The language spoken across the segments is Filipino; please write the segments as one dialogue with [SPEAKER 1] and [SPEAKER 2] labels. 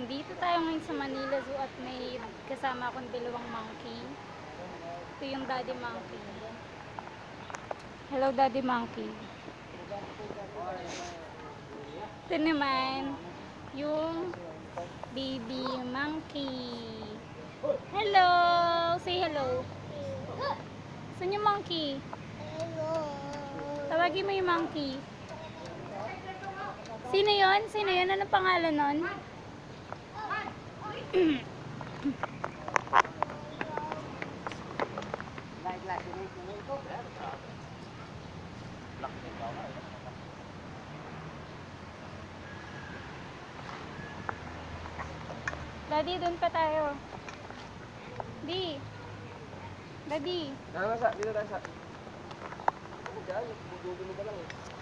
[SPEAKER 1] Nandito tayo ngayon sa Manila Zoo at may kasama akong dalawang monkey. Ito yung daddy monkey. Hello daddy monkey. Ito naman yung baby monkey. Hello! Say hello. Saan yung monkey? Tawagin mo yung monkey. Sino yon? Sino yon? Anong pangalan nun? Daddy, doon pa tayo. Di. Daddy.
[SPEAKER 2] Ano sa? Dito tayo sa... Ano dyan? Gugulo ka lang eh.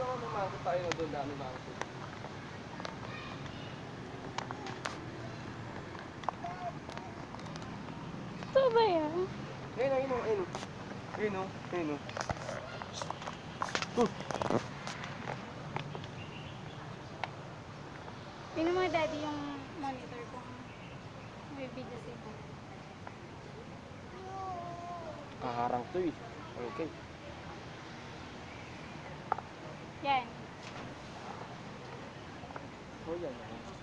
[SPEAKER 2] Ako mamangkot tayo na doon dami mangkot.
[SPEAKER 1] Ito ba yan?
[SPEAKER 2] Ayun, ayun, ayun. Ayun, oh. ayun. oh.
[SPEAKER 1] Tingnan mo daddy yung monitor kung may video siya.
[SPEAKER 2] Kaharang to eh. Okay.
[SPEAKER 1] Yan.
[SPEAKER 2] Oh, yan.